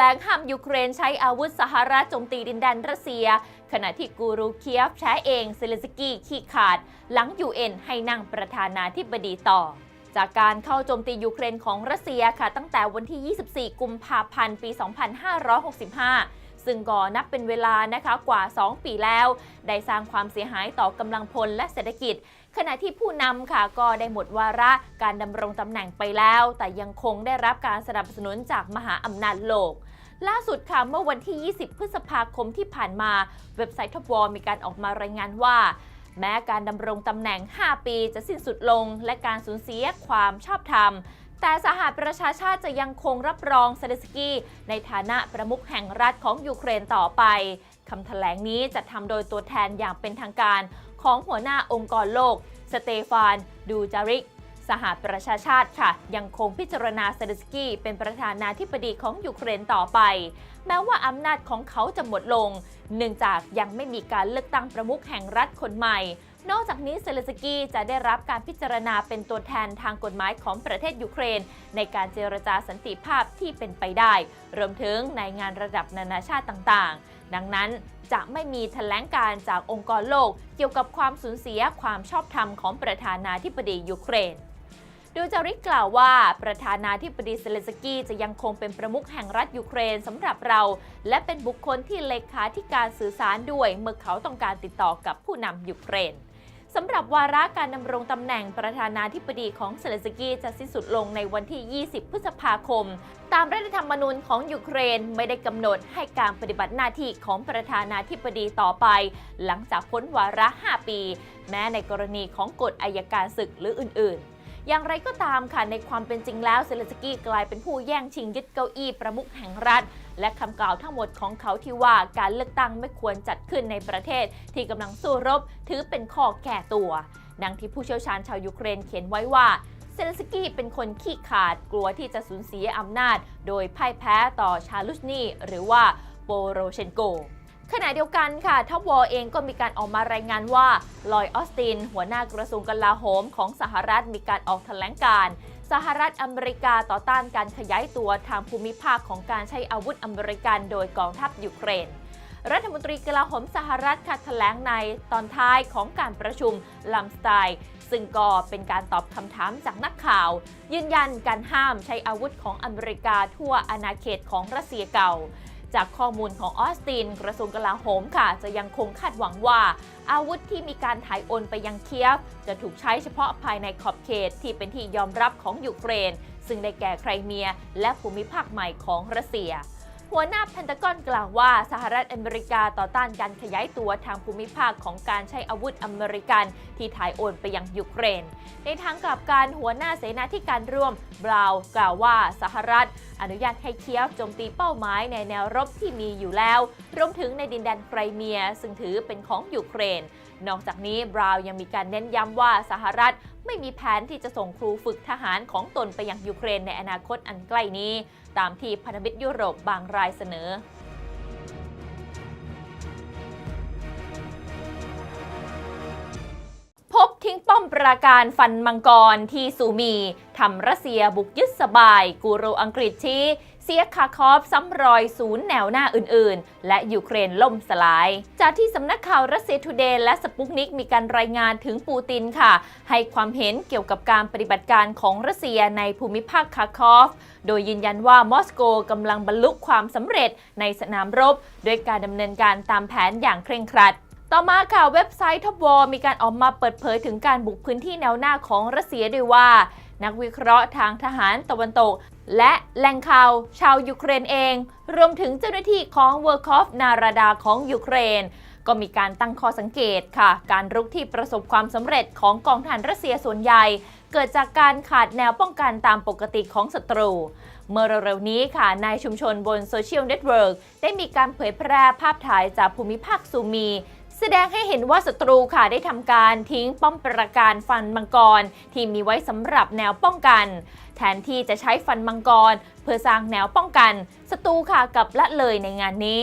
ลงห้ามยูเครนใช้อาวุธสหรัฐโจมตีดินแดนรัสเซีย ขณะที่กูรูเคียฟแช้เองเซเลสกี้ขี้ขาด หลัง UN ให้นั่งประธานาธิบดีต่อ จากการเข้าโจมตียูเครนของรัสเซียค่ะ ตั้งแต่วันที่ 24 กุมภาพันธ์ ปี 2565ซึ่งก็นับเป็นเวลานะคะกว่า 2 ปีแล้ว ได้สร้างความเสียหายต่อกำลังพลและเศรษฐกิจ ขณะที่ผู้นำค่ะก็ได้หมดวาระการดำรงตำแหน่งไปแล้ว แต่ยังคงได้รับการสนับสนุนจากมหาอำนาจโลก ล่าสุดค่ะเมื่อวันที่ 20 พฤษภาคมที่ผ่านมา เว็บไซต์ทบวมีการออกมารายงานว่า แม้การดำรงตำแหน่ง 5 ปีจะสิ้นสุดลง และการสูญเสียความชอบธรรมแต่สหประชาชาติจะยังคงรับรองเซเลสกี้ในฐานะประมุขแห่งรัฐของยูเครนต่อไป คำแถลงนี้จะทำโดยตัวแทนอย่างเป็นทางการ ของหัวหน้าองค์กรโลก สเตฟาน ดูจาริก สหประชาชาติค่ะ ยังคงพิจารณาเซเลสกี้เป็นประธานาธิบดีของยูเครนต่อไป แม้ว่าอำนาจของเขาจะหมดลง เนื่องจากยังไม่มีการเลือกตั้งประมุขแห่งรัฐคนใหม่ นอกจากนี้เซเลสกี้จะได้รับการพิจารณาเป็นตัวแทนทางกฎหมายของประเทศยูเครน ในการเจรจาสันติภาพที่เป็นไปได้ รวมถึงในงานระดับนานาชาติต่างๆ ดังนั้นจะไม่มีแถลงการจากองค์กรโลก เกี่ยวกับความสูญเสียความชอบธรรมของประธานาธิบดียูเครน ดูจาริกกล่าวว่าประธานาธิบดีเซเลนสกี้จะยังคงเป็นประมุขแห่งรัฐยูเครนสำหรับเรา และเป็นบุคคลที่เลขาธิการสื่อสารด้วย เมื่อเขาต้องการติดต่อกับผู้นำยูเครนสำหรับวาระการดำรงตำแหน่งประธานาธิบดีของเซเลนสกี้จะสิ้นสุดลงในวันที่ 20 พฤษภาคม ตามรัฐธรรมนูญของยูเครนไม่ได้กำหนดให้การปฏิบัติหน้าที่ของประธานาธิบดีต่อไป หลังจากพ้นวาระ 5 ปี แม้ในกรณีของกฎอายการศึกหรืออื่น ๆ อย่างไรก็ตามค่ะในความเป็นจริงแล้วเซเลนสกี้กลายเป็นผู้แย่งชิงยึดเก้าอี้ประมุขแห่งรัฐ และคำกล่าวทั้งหมดของเขาที่ว่าการเลือกตั้งไม่ควรจัดขึ้นในประเทศ ที่กำลังสู้รบ ถือเป็นข้อแก่ตัวดังที่ผู้เชี่ยวชาญชาวยูเครนเขียนไว้ว่าเซเลนสกี้เป็นคนขี้ขาดกลัวที่จะสูญเสียอำนาจ โดยพ่ายแพ้ต่อชาลุชนีหรือว่าโปโรเชนโก ขณะเดียวกันค่ะทัพวอเองก็มีการออกมารายงานว่าลอยออสติน หัวหน้ากระทรวงกลาโหมของสหรัฐมีการออกแถลงการสหรัฐอเมริกาต่อต้านการขยายตัวทางภูมิภาคของการใช้อาวุธอเมริกันโดยกองทัพยูเครน รัฐมนตรีกลาโหมสหรัฐค่ะแถลงในตอนท้ายของการประชุมลัมสไตน์ซึ่งก็เป็นการตอบคำถามจากนักข่าว ยืนยันการห้ามใช้อาวุธของอเมริกาทั่วอาณาเขตของรัสเซียเก่า จากข้อมูลของออสติน กระทรวงกลาโหมค่ะ จะยังคงคาดหวังว่า อาวุธที่มีการถ่ายโอนไปยังเคียฟ จะถูกใช้เฉพาะภายในขอบเขตที่เป็นที่ยอมรับของยูเครน ซึ่งได้แก่ไครเมีย และภูมิภาคใหม่ของรัสเซีย หัวหน้าเพนตากอนกล่าวว่าสหรัฐอเมริกาต่อต้านการขยายตัวทางภูมิภาคของการใช้อาวุธอเมริกันที่ถ่ายโอนไปยังยูเครน ในทางกลับกันหัวหน้าเสนาธิการร่วมบราวน์กล่าวว่าสหรัฐ อนุญาตให้เคียฟโจมตีเป้าหมายในแนวรบที่มีอยู่แล้วรวมถึงในดินแดนไครเมีย ซึ่งถือเป็นของยูเครน นอกจากนี้บราวยังมีการเน้นย้ำว่าสหรัฐไม่มีแผนที่จะส่งครูฝึกทหารของตนไปยังยูเครนในอนาคตอันใกล้นี้ ตามที่พันธมิตรยุโรปบางรายเสนอ มปราการฟันมังกรที่ซูมีทำรัสเซียบุกยึดสบาย กูรูอังกฤษชี้เซียคาคอฟซ้ำรอยศูนย์แนวหน้าอื่นๆ และยูเครนล่มสลาย จากที่สำนักข่าวรัสเซียทูเดย์และสปุกนิกมีการรายงานถึงปูตินค่ะ ให้ความเห็นเกี่ยวกับการปฏิบัติการของรัสเซียในภูมิภาคคาคอฟ โดยยืนยันว่ามอสโกกำลังบรรลุความสำเร็จในสนามรบ ด้วยการดำเนินการตามแผนอย่างเคร่งครัด ต่อมาค่ะเว็บไซต์ท็อปวมีการออกมาเปิดเผยถึงการบุกพื้นที่แนวหน้าของรัสเซียด้วยว่า นักวิเคราะห์ทางทหารตะวันตก และแหล่งข่าวชาวยูเครนเอง รวมถึงเจ้าหน้าที่ของเวอร์คอฟนาราดาของยูเครน ก็มีการตั้งข้อสังเกตค่ะ การรุกที่ประสบความสำเร็จของกองทหารรัสเซียส่วนใหญ่ เกิดจากการขาดแนวป้องกันตามปกติของศัตรูเมื่อเร็วๆนี้ค่ะนายชุมชนบนโซเชียลเน็ตเวิร์กได้มีการเผยแพร่ภาพถ่ายจากภูมิภาคซูมี แสดงให้เห็นว่าศัตรูค่ะได้ทำการทิ้งป้อมประการฟันมังกร ที่มีไว้สำหรับแนวป้องกัน แทนที่จะใช้ฟันมังกร เพื่อสร้างแนวป้องกันศัตรูค่ะกับละเลยในงานนี้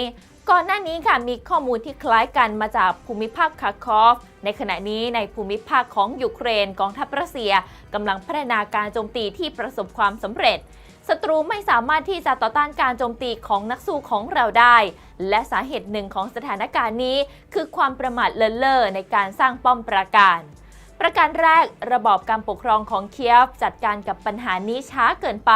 ก่อนหน้านี้ค่ะมีข้อมูลที่คล้ายกันมาจากภูมิภาคคาคอฟ ในขณะนี้ในภูมิภาคของยูเครนกองทัพรัสเซียกำลังพัฒนาการโจมตีที่ประสบความสำเร็จศัตรูไม่สามารถที่จะต่อต้านการโจมตีของนักสู้ของเราได้ และสาเหตุหนึ่งของสถานการณ์นี้ คือความประมาทเลินเล่อในการสร้างป้อมปราการ ประการแรกระบอบการปกครองของเคียฟจัดการกับปัญหานี้ช้าเกินไป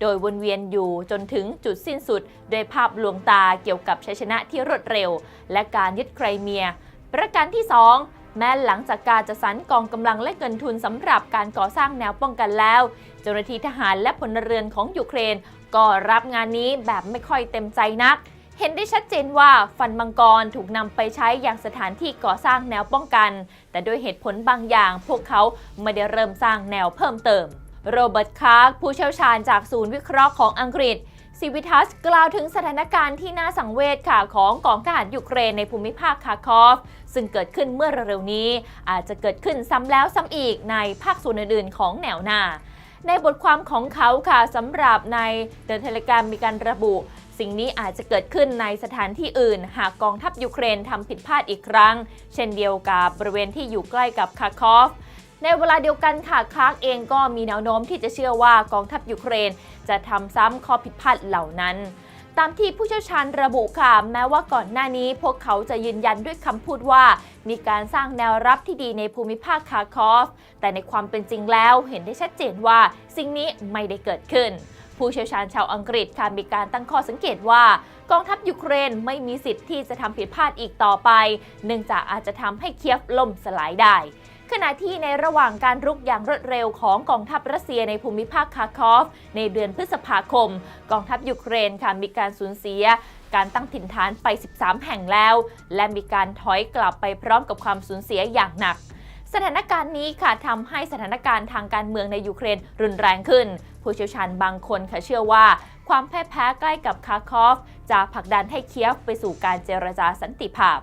โดยวนเวียนอยู่จนถึงจุดสิ้นสุด โดยภาพลวงตาเกี่ยวกับชัยชนะที่รวดเร็ว และการยึดไครเมีย ประการที่ 2 แม้หลังจากการจัดสรรกองกำลังและเงินทุนสำหรับการก่อสร้างแนวป้องกันแล้ว เจ้าหน้าที่ทหารและพลเรือนของยูเครน ก็รับงานนี้แบบไม่ค่อยเต็มใจนัก เห็นได้ชัดเจนว่าฟันมังกรถูกนำไปใช้อย่างสถานที่ก่อสร้างแนวป้องกัน แต่ด้วยเหตุผลบางอย่าง พวกเขาไม่ได้เริ่มสร้างแนวเพิ่มเติม โรเบิร์ตคาร์กผู้เชี่ยวชาญจากศูนย์วิเคราะห์ของอังกฤษซิวิทัสกล่าวถึงสถานการณ์ที่น่าสังเวชค่ะของกองทหารยูเครนในภูมิภาคคาร์คอฟ ซึ่งเกิดขึ้นเมื่อเร็วๆนี้ อาจจะเกิดขึ้นซ้ำแล้วซ้ำอีกในภาคส่วนอื่นๆของแนวหน้าในบทความของเขาค่ะสำหรับในเด e t เทเลกร m มีการระบุ สิ่งนี้อาจจะเกิดขึ้นในสถานที่อื่น หากกองทัพยูเครนทำผิดพลาดอีกครั้ง เช่นเดียวกับบริเวณที่อยู่ใกล้กับคาร์คอฟในเวลาเดียวกันค่ะคาร์กเองก็มีแนวโน้มที่จะเชื่อว่ากองทัพยูเครน จะทำซ้ำข้อผิดพลาดเหล่านั้น ตามที่ผู้เชี่ยวชาญระบุค่ะ แม้ว่าก่อนหน้านี้พวกเขาจะยืนยันด้วยคำพูดว่า มีการสร้างแนวรับที่ดีในภูมิภาคคาร์คอฟ แต่ในความเป็นจริงแล้วเห็นได้ชัดเจนว่าสิ่งนี้ไม่ได้เกิดขึ้น ผู้เชี่ยวชาญชาวอังกฤษค่ะมีการตั้งข้อสังเกตว่ากองทัพยูเครนไม่มีสิทธิ์ที่จะทำผิดพลาดอีกต่อไป เนื่องจากอาจจะทำให้เคียฟล่มสลายได้ขณะที่ในระหว่างการรุกอย่างรวดเร็วของกองทัพรัสเซียในภูมิภาคคาร์คอฟ ในเดือนพฤษภาคม กองทัพยูเครนค่ะมีการสูญเสีย การตั้งถิ่นฐานไป 13 แห่งแล้ว และมีการถอยกลับไปพร้อมกับความสูญเสียอย่างหนัก สถานการณ์นี้ค่ะทำให้สถานการณ์ทางการเมืองในยูเครนรุนแรงขึ้น ผู้เชี่ยวชาญบางคนค่ะเชื่อว่า ความแพ่ายแพ้ใกล้กับคาคอฟ จะผลักดันให้เคียฟไปสู่การเจรจาสันติภาพ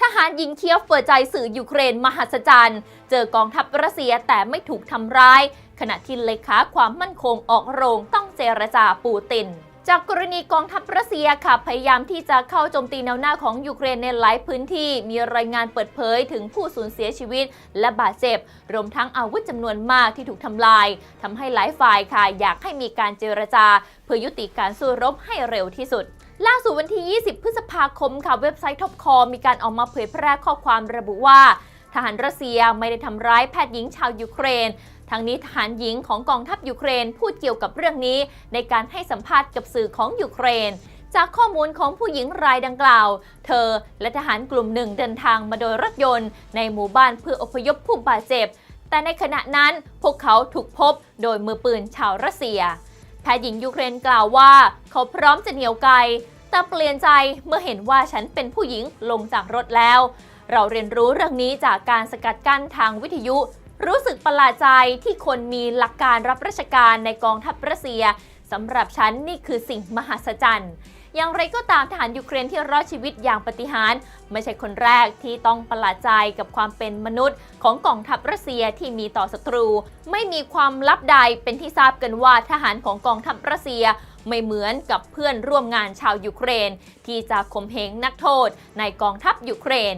ทหารหญิงเคียฟเปิดใจสื่อยูเครนมหัศจรรย์ เจอกองทัพรัสเซียแต่ไม่ถูกทำร้าย ขณะที่เลขาความมั่นคงออกโรงต้องเจรจาปูติน จากกรณีกองทัพรัสเซียค่ะพยายามที่จะเข้าโจมตีแนวหน้าของยูเครนในหลายพื้นที่ มีรายงานเปิดเผยถึงผู้สูญเสียชีวิต และบาดเจ็บ รวมทั้งอาวุธจำนวนมากที่ถูกทำลายทำให้หลายฝ่ายค่ะอยากให้มีการเจรจา เพื่อยุติการสู้รบให้เร็วที่สุดล่าสุดวันที่ 20 พฤษภาคมค่ะเว็บไซต์ท็อปคอมีการออกมาเผยแพร่ข้อความระบุว่า ทหารรัสเซียไม่ได้ทำร้ายแพทย์หญิงชาวยูเครน ทั้งนี้ทหารหญิงของกองทัพยูเครนพูดเกี่ยวกับเรื่องนี้ ในการให้สัมภาษณ์กับสื่อของยูเครน จากข้อมูลของผู้หญิงรายดังกล่าว เธอและทหารกลุ่มหนึ่งเดินทางมาโดยรถยนต์ ในหมู่บ้านเพื่ออพยพผู้บาดเจ็บ แต่ในขณะนั้นพวกเขาถูกพบโดยมือปืนชาวรัสเซียแพทย์หญิงยูเครนกล่าวว่า เขาพร้อมจะเหนียวไกลแต่เปลี่ยนใจเมื่อเห็นว่าฉันเป็นผู้หญิงลงจากรถแล้ว เราเรียนรู้เรื่องนี้จากการสกัดกั้นทางวิทยุ รู้สึกประหลาดใจที่คนมีหลักการรับราชการในกองทัพรัสเซียสำหรับฉันนี่คือสิ่งมหัศจรรย์ อย่างไรก็ตามทหารยูเครนที่รอดชีวิตอย่างปฏิหาร ไม่ใช่คนแรกที่ต้องประหลาดใจกับความเป็นมนุษย์ ของกองทัพรัสเซียที่มีต่อศัตรู ไม่มีความลับใดเป็นที่ทราบกันว่าทหารของกองทัพรัสเซียไม่เหมือนกับเพื่อนร่วมงานชาวยูเครน ที่จะข่มเหงนักโทษในกองทัพยูเครน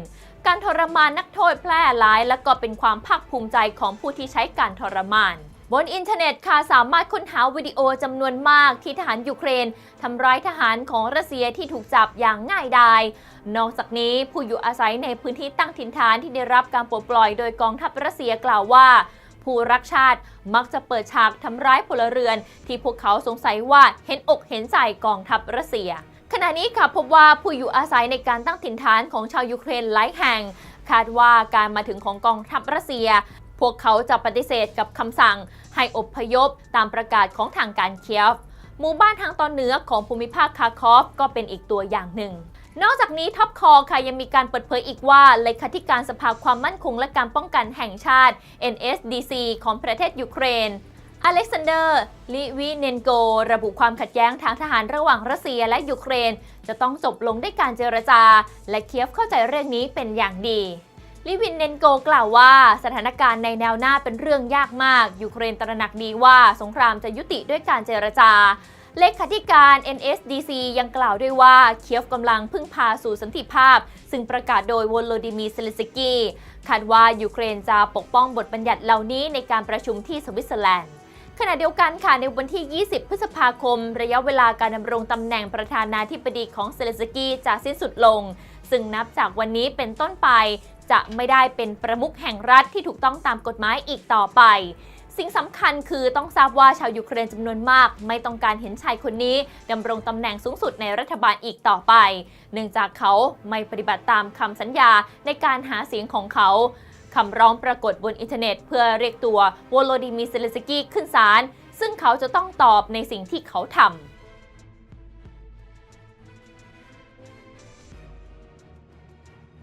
การทรมานนักโทษแพร่หลาย และก็เป็นความภาคภูมิใจของผู้ที่ใช้การทรมานบนอินเทอร์เน็ตค่ะสามารถค้นหาวิดีโอจำนวนมากที่ทหารยูเครนทำร้ายทหารของรัสเซียที่ถูกจับอย่างง่ายดาย นอกจากนี้ผู้อยู่อาศัยในพื้นที่ตั้งถิ่นฐานที่ได้รับการปลดปล่อยโดยกองทัพรัสเซียกล่าวว่า ผู้รักชาติมักจะเปิดฉากทำร้ายพลเรือน ที่พวกเขาสงสัยว่าเห็นอกเห็นใจกองทัพรัสเซีย ขณะนี้ค่ะพบว่าผู้อยู่อาศัยในการตั้งถิ่นฐานของชาวยูเครนหลายแห่ง คาดว่าการมาถึงของกองทัพรัสเซีย พวกเขาจะปฏิเสธกับคำสั่ง ให้อบพยพตามประกาศของทางการเคียฟหมู่บ้านทางตอนเหนือของภูมิภาคคาคอฟก็เป็นอีกตัวอย่างหนึ่ง นอกจากนี้ท็อปคอค่ะยังมีการเปิดเผยอีกว่าเลขาธิการสภาความมั่นคงและการป้องกันแห่งชาติ NSDC ของประเทศยูเครน อเล็กซานเดอร์ ลิวิเนนโก ระบุความขัดแย้งทางทหารระหว่างรัสเซียและยูเครน จะต้องจบลงด้วยการเจรจา และเคียฟเข้าใจเรื่องนี้เป็นอย่างดีลิวินเนนโกกล่าวว่าสถานการณ์ในแนวหน้าเป็นเรื่องยากมาก ยูเครนตระหนักดีว่าสงครามจะยุติด้วยการเจรจา เลขาธิการ NSDC ยังกล่าวด้วยว่าเคียฟกำลังพึ่งพาสู่สันติภาพ ซึ่งประกาศโดยโวโลดิมีเซเลสกี้คาดว่ายูเครนจะปกป้องบทบัญญัติเหล่านี้ในการประชุมที่สวิตเซอร์แลนด์ ขณะเดียวกันค่ะในวันที่ 20 พฤษภาคม ระยะเวลาการดำรงตำแหน่งประธานาธิบดีของเซเลสกี้จะสิ้นสุดลง ซึ่งนับจากวันนี้เป็นต้นไป จะไม่ได้เป็นประมุขแห่งรัฐที่ถูกต้องตามกฎหมายอีกต่อไป สิ่งสำคัญคือต้องทราบว่าชาวยูเครนจำนวนมาก ไม่ต้องการเห็นชายคนนี้ดำรงตำแหน่งสูงสุดในรัฐบาลอีกต่อไป เนื่องจากเขาไม่ปฏิบัติตามคำสัญญาในการหาเสียงของเขา คำร้องปรากฏบนอินเทอร์เน็ต เพื่อเรียกตัววโลดิมีเซเลสกี้ขึ้นศาลซึ่งเขาจะต้องตอบในสิ่งที่เขาทำ